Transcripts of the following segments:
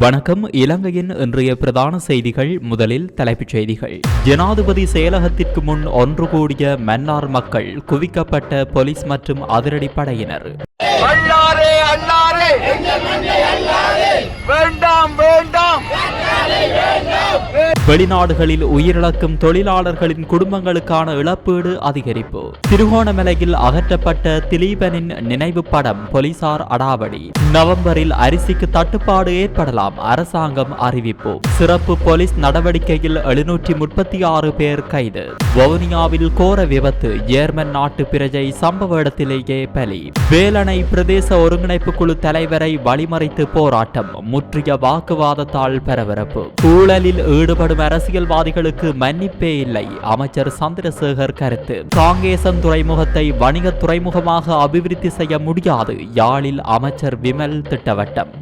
வணக்கம். இலங்கையின் இன்றைய பிரதான செய்திகள் முதலில் தலைப்புச் செய்திகள். ஜனாதிபதி செயலகத்திற்கு முன் ஒன்று கூடிய மன்னார் மக்கள் குவிக்கப்பட்ட போலீஸ் மற்றும் அதிரடிப்படையினர் அல்லாரே அல்லாரே வேண்டாம் வேண்டாம். வெளிநாடுகளில் உயிரிழக்கும் தொழிலாளர்களின் குடும்பங்களுக்கான இழப்பீடு அதிகரிப்பு. திருகோணமலையில் அகற்றப்பட்ட திலீபனின் நினைவு படம் போலீசார் அடாவடி. நவம்பரில் அரிசிக்கு தட்டுப்பாடு ஏற்படலாம் அரசாங்கம் அறிவிப்பு. சிறப்பு போலீஸ் நடவடிக்கையில் எழுநூற்றி முப்பத்தி ஆறு பேர் கைது. வவுனியாவில் கோர விபத்து ஜேர்மன் நாட்டு பிரஜை சம்பவ இடத்திலேயே பலி. வேலணை பிரதேச ஒருங்கிணைப்பு குழு தலைவரை வழிமறைத்து போராட்டம் முற்றிய வாக்குவாதத்தால் பரபரப்பு. ஊழலில் ஈடுபடும் அரசியல்வாதிகளுக்கு மன்னிப்பே இல்லை அமைச்சர் சந்திரசேகர் கருத்து. காங்கேசன் துறைமுகத்தை வணிக துறைமுகமாக அபிவிருத்தி செய்ய முடியாது யாழில் அமைச்சர் விமல் திட்டவட்டம்.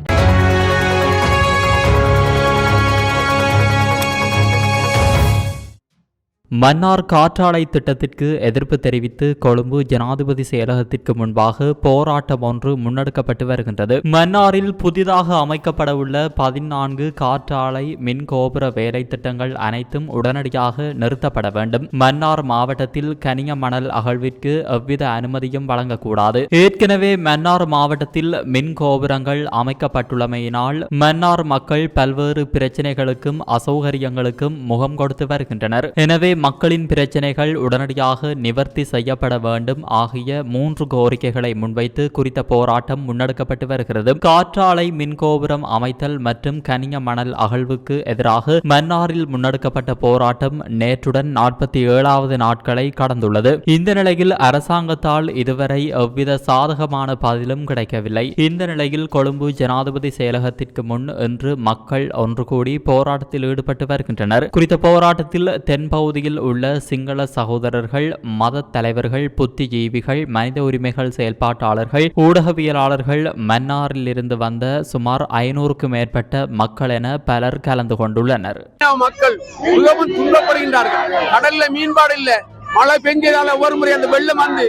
மன்னார் காற்றாலை திட்டத்திற்கு எதிர்ப்பு தெரிவித்து கொழும்பு ஜனாதிபதி செயலகத்திற்கு முன்பாக போராட்டம் ஒன்று முன்னெடுக்கப்பட்டு வருகின்றது. மன்னாரில் புதிதாக அமைக்கப்படவுள்ள பதினான்கு காற்றாலை மின் கோபுர வேலை திட்டங்கள் அனைத்தும் உடனடியாக நிறுத்தப்பட வேண்டும். மன்னார் மாவட்டத்தில் கனிய மணல் அகழ்விற்கு எவ்வித அனுமதியும் வழங்கக்கூடாது. ஏற்கனவே மன்னார் மாவட்டத்தில் மின் கோபுரங்கள் அமைக்கப்பட்டுள்ளமையினால் மன்னார் மக்கள் பல்வேறு பிரச்சினைகளுக்கும் அசௌகரியங்களுக்கும் முகம் கொடுத்து வருகின்றனர். எனவே மக்களின் பிரச்சினைகள் உடனடியாக நிவர்த்தி செய்யப்பட வேண்டும். ஆகிய மூன்று கோரிக்கைகளை முன்வைத்து குறித்த போராட்டம் முன்னெடுக்கப்பட்டு வருகிறது. காற்றாலை மின்கோபுரம் அமைத்தல் மற்றும் கனிய மணல் அகழ்வுக்கு எதிராக மன்னாரில் முன்னெடுக்கப்பட்ட போராட்டம் நேற்றுடன் நாற்பத்தி ஏழாவது நாட்களை கடந்துள்ளது. இந்த நிலையில் அரசாங்கத்தால் இதுவரை எவ்வித சாதகமான பதிலும் கிடைக்கவில்லை. இந்த நிலையில் கொழும்பு ஜனாதிபதி செயலகத்திற்கு முன் இன்று மக்கள் ஒன்று கூடி போராட்டத்தில் ஈடுபட்டு வருகின்றனர். குறித்த போராட்டத்தில் தென்பகுதியில் இலங்கையில் உள்ள சிங்கள சகோதரர்கள் மத தலைவர்கள் புத்திஜீவிகள் மனித உரிமைகள் செயல்பாட்டாளர்கள் ஊடகவியலாளர்கள் மன்னாரில் இருந்து வந்த சுமார் ஐநூறுக்கும் மேற்பட்ட மக்கள் என பலர் கலந்து கொண்டுள்ளனர். மக்கள் மிகவும் துன்பப்படுகின்றார்கள். கடல்ல மீன்பாடு இல்ல. மழை பெஞ்சதால ஒரு முறை அந்த வெள்ளம் வந்து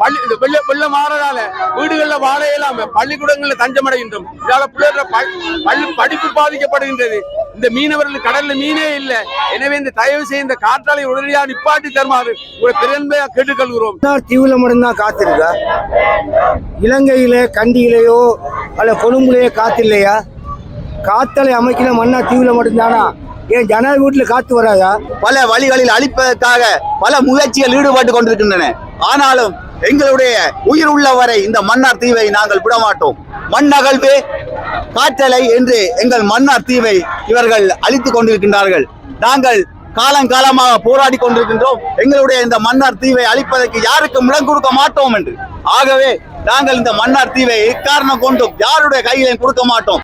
பள்ளி இந்த வெள்ள வெள்ளம் மாறதால வீடுகள்ல வாழ இயலாம பள்ளிக்கூடங்கள்ல தஞ்சமடைகின்றோம். இதால பிள்ளைகள பள்ளி படிப்பு பாதிக்கப்படுகின்றது. இந்த மீனவர்கள் கடல்ல மீனே இல்ல. எனவே இந்த தயவு செய்து இந்த காற்றாலை உடனடியாக நிப்பாட்டி தருமாறு உங்களை பெருமையா கேட்டுக்கொள்கிறோம். தீவுல மட்டும்தான் காத்து இருக்கா இலங்கையில கண்டியிலேயோ அல்ல கொழும்புலையோ காத்து இல்லையா காத்தலை அமைக்கல மன்னார் தீவுல மட்டும்தானா? ஏன் ஜனாதி வீட்டுல காத்து வராதா? பல வழிகளில் அழிப்பதற்காக பல முயற்சிகள் ஈடுபட்டு கொண்டிருக்கின்றன. ஆனாலும் எங்களுடைய உயிர் உள்ளவரை இந்த மன்னார் தீவை நாங்கள் விடமாட்டோம். மண்ணகழ்வு காற்றலை என்று எங்கள் மன்னார் தீவை இவர்கள் அழித்துக் கொண்டிருக்கின்றார்கள். நாங்கள் காலங்காலமாக போராடி கொண்டிருக்கின்றோம். எங்களுடைய இந்த மன்னார் தீவை அழிப்பதற்கு யாருக்கும் இடம் கொடுக்க மாட்டோம் என்று. ஆகவே நாங்கள் இந்த மன்னார் தீவை காரணம் கொண்டும் யாருடைய கையிலையும் கொடுக்க மாட்டோம்.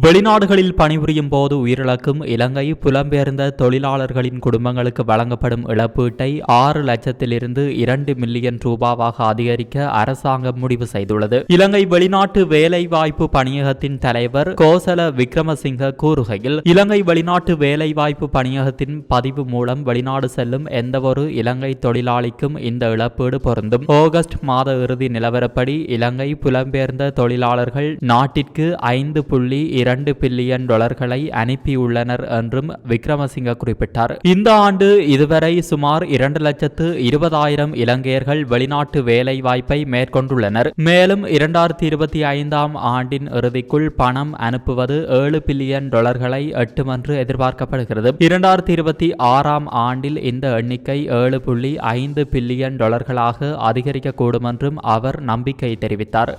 வெளிநாடுகளில் பணிபுரியும் போது உயிரிழக்கும் இலங்கை புலம்பெயர்ந்த தொழிலாளர்களின் குடும்பங்களுக்கு வழங்கப்படும் இழப்பீட்டை ஆறு லட்சத்திலிருந்து இரண்டு மில்லியன் ரூபாவாக அதிகரிக்க அரசாங்கம் முடிவு செய்துள்ளது. இலங்கை வெளிநாட்டு வேலைவாய்ப்பு பணியகத்தின் தலைவர் கோசல விக்ரமசிங்க கூறுகையில் இலங்கை வெளிநாட்டு வேலைவாய்ப்பு பணியகத்தின் பதிவு மூலம் வெளிநாடு செல்லும் எந்தவொரு இலங்கை தொழிலாளிக்கும் இந்த இழப்பீடு பொருந்தும். ஆகஸ்ட் மாத இறுதி நிலவரப்படி இலங்கை புலம்பெயர்ந்த தொழிலாளர்கள் நாட்டிற்கு ஐந்து புள்ளி இரண்டு பில்லியன் டாலர்களை அனுப்பியுள்ளனர் என்றும் விக்ரமசிங்க குறிப்பிட்டார். இந்த ஆண்டு இதுவரை சுமார் இரண்டு லட்சத்து இருபதாயிரம் இலங்கையர்கள் வெளிநாட்டு வேலை வாய்ப்பை மேற்கொண்டுள்ளனர். மேலும் இரண்டாயிரத்தி இருபத்தி ஐந்தாம் ஆண்டின் இறுதிக்குள் பணம் அனுப்புவது ஏழு பில்லியன் டாலர்களை எட்டும் என்று எதிர்பார்க்கப்படுகிறது. இரண்டாயிரத்தி இருபத்தி ஆறாம் ஆண்டில் இந்த எண்ணிக்கை ஏழு புள்ளி ஐந்து பில்லியன் டாலர்களாக அதிகரிக்கக்கூடும் என்றும் அவர் நம்பிக்கை தெரிவித்தார்.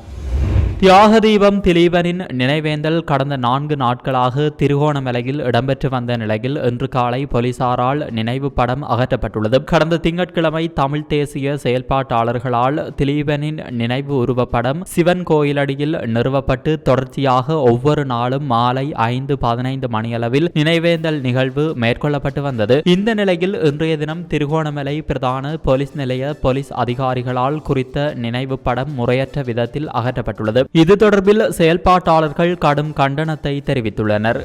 தியாகதீபம் திலீபனின் நினைவேந்தல் கடந்த நான்கு நாட்களாக திருகோணமலையில் இடம்பெற்று வந்த நிலையில் இன்று காலை போலீசாரால் நினைவு படம் அகற்றப்பட்டுள்ளது. கடந்த திங்கட்கிழமை தமிழ் தேசிய செயல்பாட்டாளர்களால் திலீபனின் நினைவு உருவப்படம் சிவன் கோயிலடியில் நிறுவப்பட்டு தொடர்ச்சியாக ஒவ்வொரு நாளும் மாலை ஐந்து பதினைந்து மணியளவில் நினைவேந்தல் நிகழ்வு மேற்கொள்ளப்பட்டு வந்தது. இந்த நிலையில் இன்றைய தினம் திருகோணமலை பிரதான போலீஸ் நிலைய போலீஸ் அதிகாரிகளால் குறித்த நினைவு படம் முறையற்ற விதத்தில் அகற்றப்பட்டுள்ளது. இது தொடர்பில் செயல்பாட்டாளர்கள் கடும் கண்டனத்தை தெரிவித்துள்ளனர்.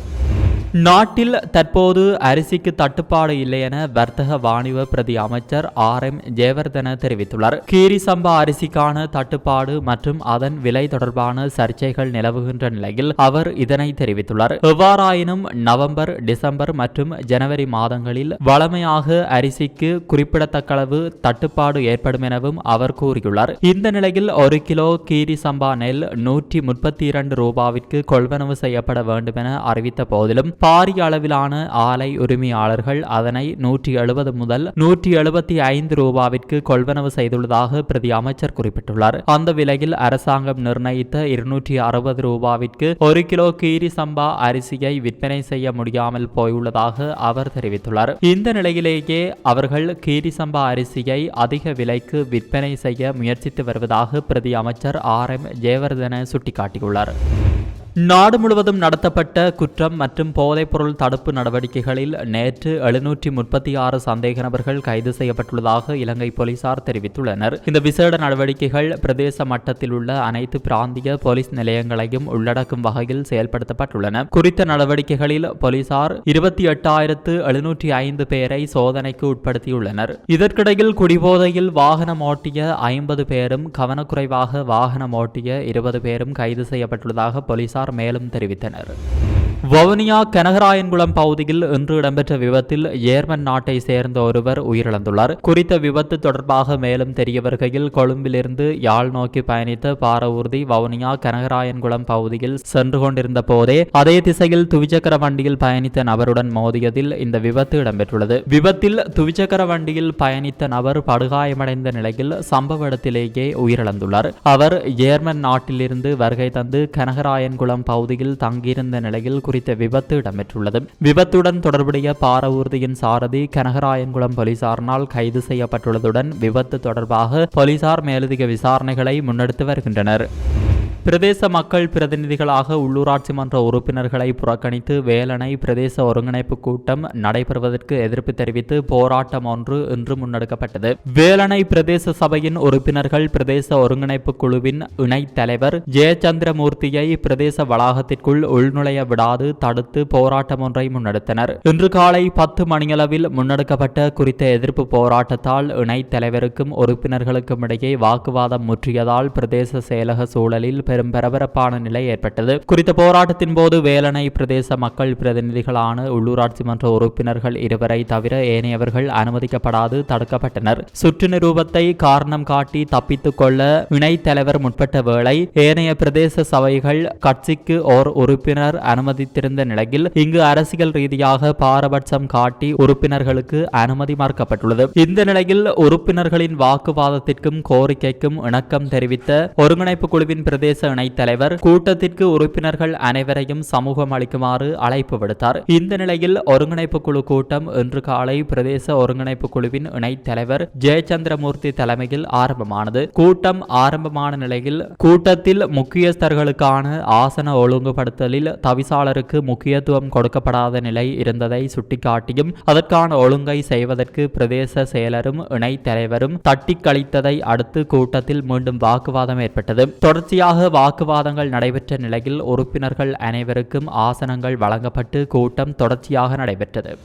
நாட்டில் தற்போது அரிசிக்கு தட்டுப்பாடு இல்லை என வர்த்தக வாணிப பிரதி அமைச்சர் ஆர் எம் ஜெயவர்தன தெரிவித்துள்ளார். கீரி சம்பா அரிசிக்கான தட்டுப்பாடு மற்றும் அதன் விலை தொடர்பான சர்ச்சைகள் நிலவுகின்ற நிலையில் அவர் இதனை தெரிவித்துள்ளார். எவ்வாறாயினும் நவம்பர் டிசம்பர் மற்றும் ஜனவரி மாதங்களில் வளமையாக அரிசிக்கு குறிப்பிடத்தக்க அளவு தட்டுப்பாடு ஏற்படும் எனவும் அவர் கூறியுள்ளார். இந்த நிலையில் ஒரு கிலோ கீரி சம்பா நெல் நூற்றி முப்பத்தி இரண்டு ரூபாவிற்கு கொள்வனவு செய்யப்பட வேண்டும் என அறிவித்த போதிலும் பாரிய அளவிலான ஆலை உரிமையாளர்கள் அதனை நூற்றி எழுபது முதல் நூற்றி எழுபத்தி ஐந்து ரூபாவிற்கு கொள்வனவு செய்துள்ளதாக பிரதி அமைச்சர் குறிப்பிட்டுள்ளார். அந்த விலையில் அரசாங்கம் நிர்ணயித்த இருநூற்றி அறுபது ரூபாவிற்கு ஒரு கிலோ கீரி சம்பா அரிசியை விற்பனை செய்ய முடியாமல் போயுள்ளதாக அவர் தெரிவித்துள்ளார். இந்த நிலையிலேயே அவர்கள் கீரி சம்பா அரிசியை அதிக விலைக்கு விற்பனை செய்ய முயற்சித்து வருவதாக பிரதி அமைச்சர் ஆர் எம் ஜெயவர்தன சுட்டிக்காட்டியுள்ளார். நாடு முழுவதும் நடத்தப்பட்ட குற்றம் மற்றும் போதைப்பொருள் தடுப்பு நடவடிக்கைகளில் நேற்று எழுநூற்றி முப்பத்தி ஆறு சந்தேக நபர்கள் கைது செய்யப்பட்டுள்ளதாக இலங்கை போலீசார் தெரிவித்துள்ளனர். இந்த விசேட நடவடிக்கைகள் பிரதேச மட்டத்தில் உள்ள அனைத்து பிராந்திய போலீஸ் நிலையங்களையும் உள்ளடக்கும் வகையில் செயல்படுத்தப்பட்டுள்ளன. குறித்த நடவடிக்கைகளில் போலீசார் இருபத்தி எட்டாயிரத்து எழுநூற்றி ஐந்து பேரை சோதனைக்கு உட்படுத்தியுள்ளனர். இதற்கிடையில் குடிபோதையில் வாகனம் ஓட்டிய ஐம்பது பேரும் கவனக்குறைவாக வாகனம் ஓட்டிய இருபது பேரும் கைது செய்யப்பட்டுள்ளதாக போலீசார் மேலும் தெரிவித்தனர். வவுனியா கனகராயன்குளம் பகுதியில் இன்று இடம்பெற்ற விபத்தில் ஏர்மன் நாட்டை சேர்ந்த ஒருவர் உயிரிழந்துள்ளார். குறித்த விபத்து தொடர்பாக மேலும் தெரிய வருகையில் கொழும்பிலிருந்து யாழ் நோக்கி பயணித்த பாரவூர்தி வவுனியா கனகராயன்குளம் பகுதியில் சென்று கொண்டிருந்த போதே அதே திசையில் துவிச்சக்கர வண்டியில் பயணித்த நபருடன் மோதியதில் இந்த விபத்து இடம்பெற்றுள்ளது. விபத்தில் துவிச்சக்கர வண்டியில் பயணித்த நபர் படுகாயமடைந்த நிலையில் சம்பவ இடத்திலேயே உயிரிழந்துள்ளார். அவர் ஏர்மன் நாட்டிலிருந்து வருகை தந்து கனகராயன்குளம் பகுதியில் தங்கியிருந்த நிலையில் குறித்த விபத்து இடம்பெற்றுள்ளது. விபத்துடன் தொடர்புடைய பாரவூர்தியின் சாரதி கனகராயன்குளம் போலீசாரினால் கைது செய்யப்பட்டுள்ளதுடன் விபத்து தொடர்பாக போலீசார் மேலதிக விசாரணைகளை முன்னெடுத்து வருகின்றனர். பிரதேச மக்கள் பிரதிநிதிகளாக உள்ளூராட்சி மன்ற உறுப்பினர்களை புறக்கணித்து வேலணை பிரதேச ஒருங்கிணைப்பு கூட்டம் நடைபெறுவதற்கு எதிர்ப்பு தெரிவித்து போராட்டம் ஒன்று இன்று முன்னெடுக்கப்பட்டது. வேலணை பிரதேச சபையின் உறுப்பினர்கள் பிரதேச ஒருங்கிணைப்பு குழுவின் இணைத் தலைவர் ஜெயச்சந்திரமூர்த்தியை பிரதேச வளாகத்திற்குள் உள்நுழைய விடாது தடுத்து போராட்டம் ஒன்றை முன்னெடுத்தனர். இன்று காலை பத்து மணியளவில் முன்னெடுக்கப்பட்ட குறித்த எதிர்ப்பு போராட்டத்தால் இணைத் தலைவருக்கும் உறுப்பினர்களுக்கும் இடையே வாக்குவாதம் முற்றியதால் பிரதேச செயலக சூழலில் பெரும் பரபரப்பான நிலை ஏற்பட்டது. குறித்த போராட்டத்தின் போது வேலனை பிரதேச மக்கள் பிரதிநிதிகளான உள்ளூராட்சி மன்ற உறுப்பினர்கள் இருவரை தவிர ஏனையவர்கள் அனுமதிக்கப்படாது தடுக்கப்பட்டனர். சுற்று நிரூபத்தை காரணம் காட்டி தப்பித்துக் கொள்ள இணைத் தலைவர் முற்பட்ட வேளை ஏனைய பிரதேச சபைகள் கட்சிக்கு ஓர் உறுப்பினர் அனுமதித்திருந்த நிலையில் இங்கு அரசியல் ரீதியாக பாரபட்சம் காட்டி உறுப்பினர்களுக்கு அனுமதி மறுக்கப்பட்டுள்ளது. இந்த நிலையில் உறுப்பினர்களின் வாக்குவாதத்திற்கும் கோரிக்கைக்கும் இணக்கம் தெரிவித்த ஒருங்கிணைப்பு குழுவின் பிரதேச இணைத் தலைவர் கூட்டத்திற்கு உறுப்பினர்கள் அனைவரையும் சமூகம் அளிக்குமாறு அழைப்பு விடுத்தார். இந்த நிலையில் ஒருங்கிணைப்பு குழு கூட்டம் இன்று காலை பிரதேச ஒருங்கிணைப்பு குழுவின் இணைத் தலைவர் ஜெயச்சந்திரமூர்த்தி தலைமையில் ஆரம்பமானது. கூட்டம் ஆரம்பமான நிலையில் கூட்டத்தில் முக்கியஸ்தர்களுக்கான ஆசன ஒழுங்குபடுத்தலில் தவிசாளருக்கு முக்கியத்துவம் கொடுக்கப்படாத நிலை இருந்ததை சுட்டிக்காட்டியும் அதற்கான ஒழுங்கை செய்வதற்கு பிரதேச செயலரும் இணைத் தலைவரும் தட்டி கழித்ததை அடுத்து கூட்டத்தில் மீண்டும் வாக்குவாதம் ஏற்பட்டது. தொடர்ச்சியாக வாக்குவாதங்கள் நடைபெற்ற நிலையில் உறுப்பினர்கள் அனைவருக்கும் ஆசனங்கள் வழங்கப்பட்டு கூட்டம் தொடர்ச்சியாக நடைபெற்றது.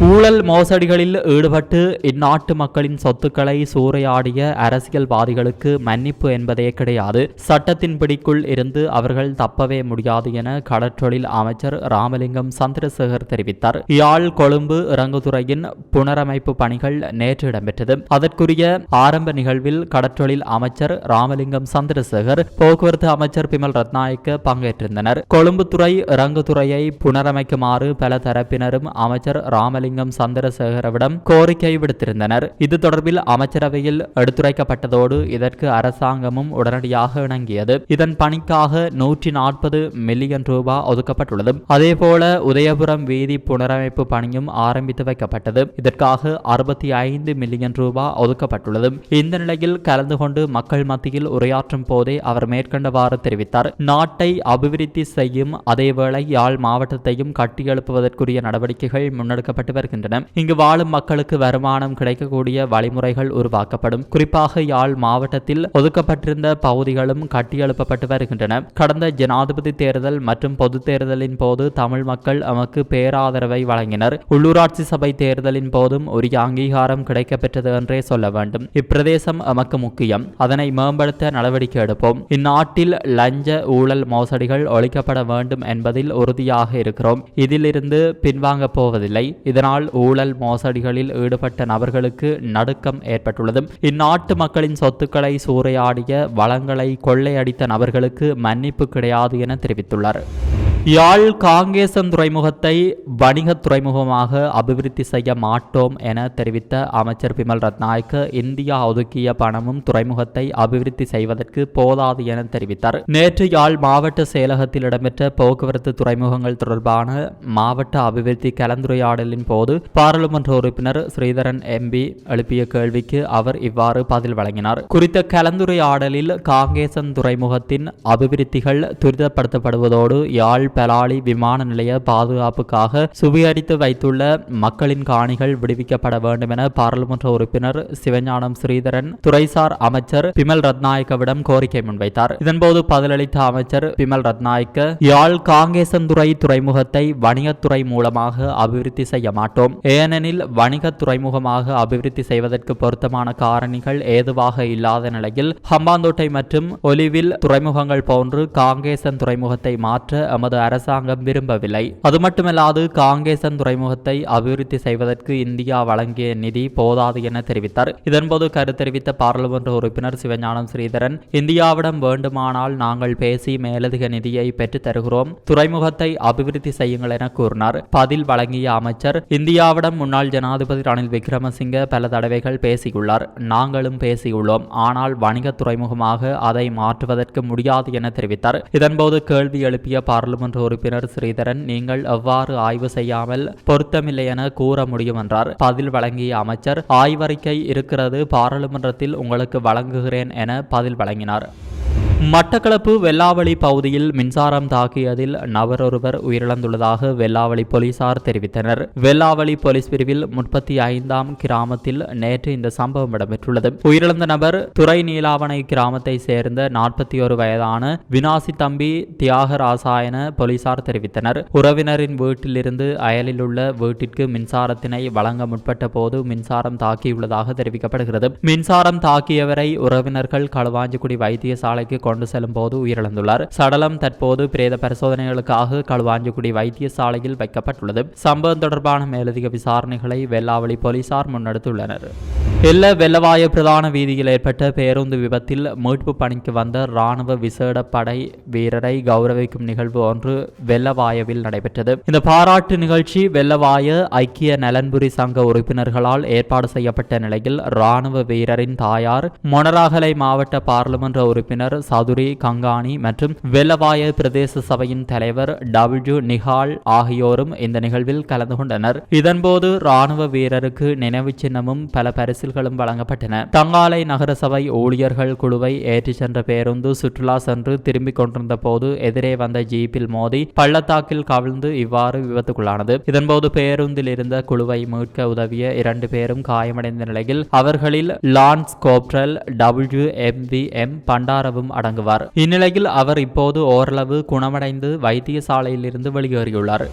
ஊழல் மோசடிகளில் ஈடுபட்டு இந்நாட்டு மக்களின் சொத்துக்களை சூறையாடிய அரசியல்வாதிகளுக்கு மன்னிப்பு என்பதே கிடையாது. சட்டத்தின் பிடிக்குள் இருந்து அவர்கள் தப்பவே முடியாது என கடற்றொழில் அமைச்சர் ராமலிங்கம் சந்திரசேகர் தெரிவித்தார். யாழ் கொழும்பு இறங்குதுறையின் புனரமைப்பு பணிகள் நேற்று இடம்பெற்றது. அதற்குரிய ஆரம்ப நிகழ்வில் கடற்றொழில் அமைச்சர் ராமலிங்கம் சந்திரசேகர் போக்குவரத்து போக்குவரத்து அமைச்சர் பிமல் ரத்நாயக்க பங்கேற்றிருந்தனர். கொழும்புத்துறை இறங்குதுறையை புனரமைக்குமாறு பல தரப்பினரும் அமைச்சர் ராமலிங்கம் சந்திரசேகரவிடம் கோரிக்கை விடுத்திருந்தனர். இது தொடர்பில் அமைச்சரவையில் எடுத்துரைக்கப்பட்டதோடு இதற்கு அரசாங்கமும் உடனடியாக இணங்கியது. இதன் பணிக்காக நூற்றி நாற்பது மில்லியன் ரூபாய் ஒதுக்கப்பட்டுள்ளது. அதேபோல உதயபுரம் வீதி புனரமைப்பு பணியும் ஆரம்பித்து வைக்கப்பட்டது. இதற்காக அறுபத்தி ஐந்து மில்லியன் ரூபாய் ஒதுக்கப்பட்டுள்ளது. இந்த நிலையில் கலந்து கொண்டு மக்கள் மத்தியில் உரையாற்றும் போதே அவர் மேற்கண்டவாறு தெரிவித்தார். நாட்டை அபிவிருத்தி செய்யும் அதேவேளை யாழ் மாவட்டத்தையும் கட்டியெழுப்புவதற்குரிய நடவடிக்கைகள் முன்னெடுக்கப்பட்டு வருகின்றன. இங்கு வாழும் மக்களுக்கு வருமானம் கிடைக்கக்கூடிய வழிமுறைகள் உருவாக்கப்படும். குறிப்பாக யாழ் மாவட்டத்தில் ஒதுக்கப்பட்டிருந்த பகுதிகளும் கட்டியெழுப்பப்பட்டு வருகின்றன. கடந்த ஜனாதிபதி தேர்தல் மற்றும் பொது தேர்தலின் போது தமிழ் மக்கள் எமக்கு பேராதரவை வழங்கினர். உள்ளூராட்சி சபை தேர்தலின் போதும் உரிய அங்கீகாரம் கிடைக்கப்பெற்றது என்றே சொல்ல வேண்டும். இப்பிரதேசம் எமக்கு முக்கியம். அதனை மேம்படுத்த நடவடிக்கை எடுப்போம். நாட்டில் லஞ்ச ஊழல் மோசடிகள் ஒழிக்கப்பட வேண்டும் என்பதில் உறுதியாக இருக்கிறோம். இதிலிருந்து பின்வாங்க போவதில்லை. இதனால் ஊழல் மோசடிகளில் ஈடுபட்ட நபர்களுக்கு நடுக்கம் ஏற்பட்டுள்ளது. இந்நாட்டு மக்களின் சொத்துக்களை சூறையாடிய வளங்களை கொள்ளையடித்த நபர்களுக்கு மன்னிப்பு கிடையாது என தெரிவித்துள்ளார். யாழ் காங்கேசன் துறைமுகத்தை வணிக துறைமுகமாக அபிவிருத்தி செய்ய மாட்டோம் என தெரிவித்த அமைச்சர் பிமல் ரத்நாயக்க இந்தியா ஒதுக்கிய பணமும் துறைமுகத்தை அபிவிருத்தி செய்வதற்கு போதாது என தெரிவித்தார். நேற்று யாழ் மாவட்ட செயலகத்தில் இடம்பெற்ற போக்குவரத்து துறைமுகங்கள் தொடர்பான மாவட்ட அபிவிருத்தி கலந்துரையாடலின் போது பாராளுமன்ற உறுப்பினர் ஸ்ரீதரன் எம்பி எழுப்பிய கேள்விக்கு அவர் இவ்வாறு பதில் வழங்கினார். குறித்த கலந்துரையாடலில் காங்கேசன் துறைமுகத்தின் அபிவிருத்திகள் துரிதப்படுத்தப்படுவதோடு யாழ் பலாலி விமான நிலைய பாதுகாப்புக்காக சுவீகரித்து வைத்துள்ள மக்களின் காணிகள் விடுவிக்கப்பட வேண்டும் என பாராளுமன்ற உறுப்பினர் சிவஞானம் ஸ்ரீதரன் துறைசார் அமைச்சர் பிமல் ரத்நாயக்கவிடம் கோரிக்கை முன்வைத்தார். இதன்போது பதிலளித்த அமைச்சர் பிமல் ரத்நாயக்க யாழ் காங்கேசந்துறை துறைமுகத்தை வணிகத்துறை மூலமாக அபிவிருத்தி செய்ய மாட்டோம். ஏனெனில் வணிக துறைமுகமாக அபிவிருத்தி செய்வதற்கு பொருத்தமான காரணிகள் ஏதுவாக இல்லாத நிலையில் ஹம்பாந்தோட்டை மற்றும் ஒலிவில் துறைமுகங்கள் போன்று காங்கேசன் துறைமுகத்தை மாற்ற எமது அரசாங்கம் விரும்பவில்லை. அது மட்டுமல்லாது காங்கேசன் துறைமுகத்தை அபிவிருத்தி செய்வதற்கு இந்தியா வழங்கிய நிதி போதாது என தெரிவித்தார். இதன்போது கருத்தெரிவித்த பாராளுமன்ற உறுப்பினர் சிவஞானம் ஸ்ரீதரன் இந்தியாவிடம் வேண்டுமானால் நாங்கள் பேசி மேலதிக நிதியை பெற்றுத் தருகிறோம். துறைமுகத்தை அபிவிருத்தி செய்யுங்கள் என கூறினார். பதில் வழங்கிய அமைச்சர் இந்தியாவிடம் முன்னாள் ஜனாதிபதி ரணில் விக்ரமசிங்க பல தடவைகள் பேசியுள்ளார். நாங்களும் பேசியுள்ளோம். ஆனால் வணிக துறைமுகமாக அதை மாற்றுவதற்கு முடியாது என தெரிவித்தார். இதன்போது கேள்வி எழுப்பிய பாராளுமன்ற உறுப்பினர் ஸ்ரீதரன் நீங்கள் எவ்வாறு ஆய்வு செய்யாமல் பொருத்தமில்லை என கூற முடியும் என்றார். பதில் வழங்கிய அமைச்சர் ஆய்வறிக்கை இருக்கிறது பாராளுமன்றத்தில் உங்களுக்கு வழங்குகிறேன் என பதில் வழங்கினார். மட்டக்களப்பு வெள்ளாவளி பகுதியில் மின்சாரம் தாக்கியதில் நபர் ஒருவர் உயிரிழந்துள்ளதாக வெள்ளாவளி போலீசார் தெரிவித்தனர். வெள்ளாவளி போலீஸ் பிரிவில் முப்பத்தி ஐந்தாம் கிராமத்தில் நேற்று இந்த சம்பவம் இடம்பெற்றுள்ளது. உயிரிழந்த நபர் துறை நீலாவணை கிராமத்தை சேர்ந்த நாற்பத்தி ஒரு வயதான வினாசி தம்பி தியாகராசாயன போலீசார் தெரிவித்தனர். உறவினரின் வீட்டிலிருந்து அயலில் உள்ள வீட்டிற்கு மின்சாரத்தினை வழங்க முற்பட்ட போது மின்சாரம் தாக்கியுள்ளதாக தெரிவிக்கப்படுகிறது. மின்சாரம் தாக்கியவரை உறவினர்கள் களுவாஞ்சிக்குடி வைத்தியசாலைக்கு கொண்டு செல்லும் போது உயிரிழந்துள்ளார். சடலம் தற்போது பிரேத பரிசோதனைகளுக்காக களுவாஞ்சிக்குடி வைத்தியசாலையில் வைக்கப்பட்டுள்ளது. சம்பவம் தொடர்பான மேலதிக விசாரணைகளை வெல்லாவளி போலீசார் முன்னெடுத்துள்ளனர். எல்ல வெள்ளவாய பிரதான வீதியில் ஏற்பட்ட பேருந்து விபத்தில் மீட்பு பணிக்கு வந்த இராணுவ விசேட படை வீரரை கௌரவிக்கும் நிகழ்வு ஒன்று வெள்ளவாயவில் நடைபெற்றது. இந்த பாராட்டு நிகழ்ச்சி வெள்ளவாய ஐக்கிய நலன்புரி சங்க உறுப்பினர்களால் ஏற்பாடு செய்யப்பட்ட நிலையில் இராணுவ வீரரின் தாயார் மொனராகலை மாவட்ட பாராளுமன்ற உறுப்பினர் சதுரி கங்காணி மற்றும் வெள்ளவாய பிரதேச சபையின் தலைவர் டபிள்யூ நிஹால் ஆகியோரும் இந்த நிகழ்வில் கலந்து கொண்டனர். இதன்போது இராணுவ வீரருக்கு நினைவு சின்னமும் பல பரிசில்களும் வழங்கப்பட்டன. தங்காலை நகரசபை ஊழியர்கள் குழுவை ஏற்றிச் சென்ற பேருந்து சுற்றுலா சென்று திரும்பிக் கொண்டிருந்த போது எதிரே வந்த ஜீப்பில் மோதி பள்ளத்தாக்கில் கவிழ்ந்து இவ்வாறு விபத்துக்குள்ளானது. இதன்போது பேருந்தில் இருந்த குழுவை மீட்க உதவிய இரண்டு பேரும் காயமடைந்த நிலையில் அவர்களில் lance corporal W M V M பண்டாரவும் அடங்குவார். இந்நிலையில் அவர் இப்போது ஓரளவு குணமடைந்து வைத்தியசாலையிலிருந்து வெளியேறியுள்ளார்.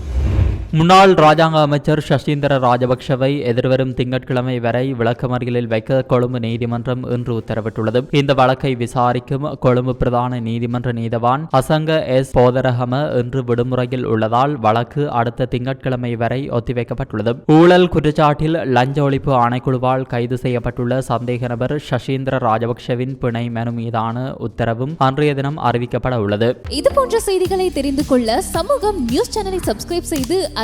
முன்னாள் ராஜாங்க அமைச்சர் சசீந்திர ராஜபக்ஷவை எதிர்வரும் திங்கட்கிழமை வரை விளக்கமறியலில் வைக்க கொழும்பு நீதிமன்றம் இன்று உத்தரவிட்டுள்ளது. இந்த வழக்கை விசாரிக்கும் கொழும்பு பிரதான நீதிமன்ற நீதவான் அசங்க எஸ். போதரகம இன்று விடுமுறையில் உள்ளதால் வழக்கு அடுத்த திங்கட்கிழமை வரை ஒத்திவைக்கப்பட்டுள்ளது. ஊழல் குற்றச்சாட்டில் லஞ்ச ஒழிப்பு ஆணைக்குழுவால் கைது செய்யப்பட்டுள்ள சந்தேக நபர் சசீந்திர ராஜபக்ஷவின் பிணை மனு மீதான உத்தரவும் அன்றைய தினம் அறிவிக்கப்பட உள்ளது. இது போன்ற செய்திகளை தெரிந்து கொள்ள சமூகம் நியூஸ் சேனலை சப்ஸ்கிரைப் செய்து